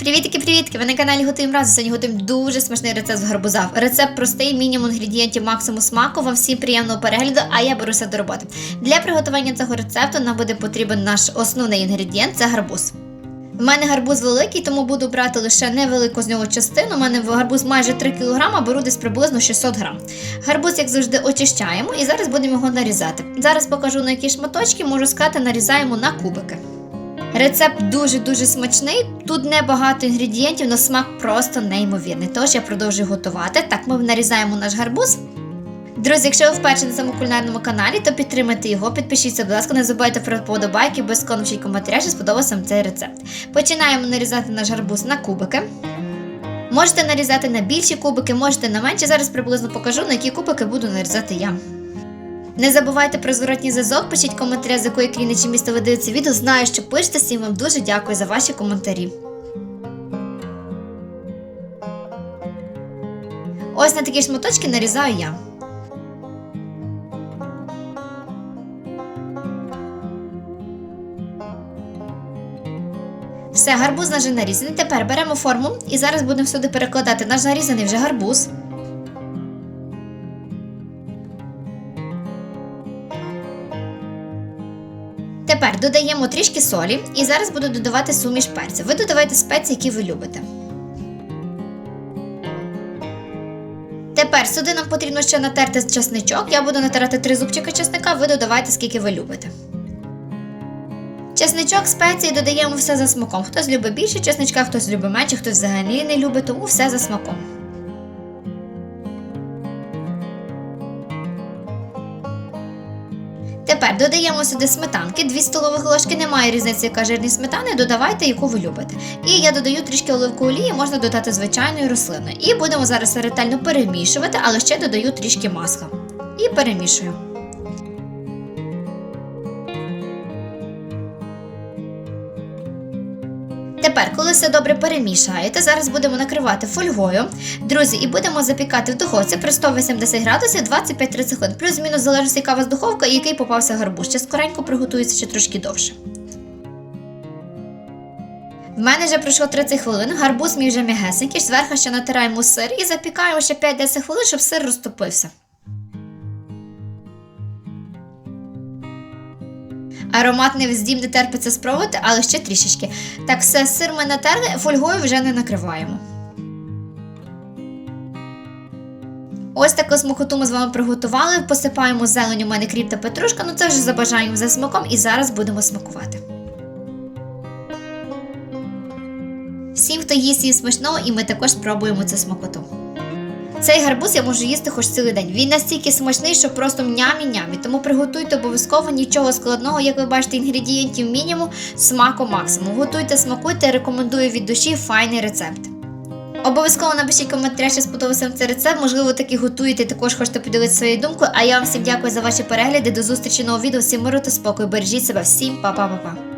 Привітки, привітки! Ви на каналі Готуємо разом. Сьогодні готуємо дуже смачний рецепт з гарбуза. Рецепт простий, мінімум інгредієнтів, максимум смаку. Вам всім приємного перегляду, а я беруся до роботи. Для приготування цього рецепту нам буде потрібен наш основний інгредієнт це гарбуз. У мене гарбуз великий, тому буду брати лише невелику з нього частину. У мене гарбуз майже 3 кг, беру десь приблизно 600 г. Гарбуз, як завжди, очищаємо і зараз будемо його нарізати. Зараз покажу на які шматочки, можу сказати, нарізаємо на кубики. Рецепт дуже-дуже смачний. Тут небагато інгредієнтів, але смак просто неймовірний. Тож я продовжую готувати. Так, ми нарізаємо наш гарбуз. Друзі, якщо ви вперше на цьому кулінарному каналі, то підтримайте його, підпишіться, будь ласка, не забувайте про подобайки, без конучі коментаря, що сподобався вам цей рецепт. Починаємо нарізати наш гарбуз на кубики. Можете нарізати на більші кубики, можете на менші. Зараз приблизно покажу, на які кубики буду нарізати я. Не забувайте про зворотній зв'язок, пишіть коментарі, з якої країни чи міста ви дивитеся відео. Знаю, що пишете, всім вам дуже дякую за ваші коментарі. Ось на такі шматочки нарізаю я. Все, гарбуз наш вже нарізаний. Тепер беремо форму і зараз будемо сюди перекладати наш нарізаний вже гарбуз. Тепер додаємо трішки солі і зараз буду додавати суміш перцю. Ви додавайте спеції, які ви любите. Тепер сюди нам потрібно ще натерти чесничок. Я буду натирати три зубчика чесника, ви додавайте, скільки ви любите. Чесничок, спеції додаємо все за смаком. Хтось любить більше чесничка, хтось любить менше, хтось взагалі не любить, тому все за смаком. Тепер додаємо сюди сметанки, 2 столових ложки, немає різниці, яка жирність сметани, додавайте, яку ви любите. І я додаю трішки оливкової олії, можна додати звичайної рослини. І будемо зараз ретельно перемішувати, але ще додаю трішки масла. І перемішую. Тепер, коли все добре перемішаєте, зараз будемо накривати фольгою, друзі, і будемо запікати в духовці при 180 градусів 25-30 хвилин. Плюс-мінус залежить, яка у вас духовка і який попався гарбуз. Ще скоренько приготується ще трошки довше. В мене вже пройшло 30 хвилин, гарбуз мій вже м'ягесенький, зверху ще натираємо сир і запікаємо ще 5-10 хвилин, щоб сир розтопився. Аромат не терпиться спробувати, але ще трішечки. Так, все, сир ми натерли, фольгою вже не накриваємо. Ось таку смакоту ми з вами приготували. Посипаємо зеленю, у мене кріп та петрушка, ну це вже за бажанням за смаком, і зараз будемо смакувати. Всім, хто їсть її смачного, і ми також спробуємо цю смакоту. Цей гарбуз я можу їсти хоч цілий день. Він настільки смачний, що просто мнямі-нямі. Тому приготуйте обов'язково нічого складного, як ви бачите, інгредієнтів мінімум, смаку максимум. Готуйте, смакуйте, рекомендую від душі файний рецепт. Обов'язково напишіть коментарі, що сподобався вам цей рецепт. Можливо, таки готуєте, також хочете поділитися своєю думкою. А я вам всім дякую за ваші перегляди. До зустрічі нового відео. Всім миру та спокою. Бережіть себе, всім па-па-па-па.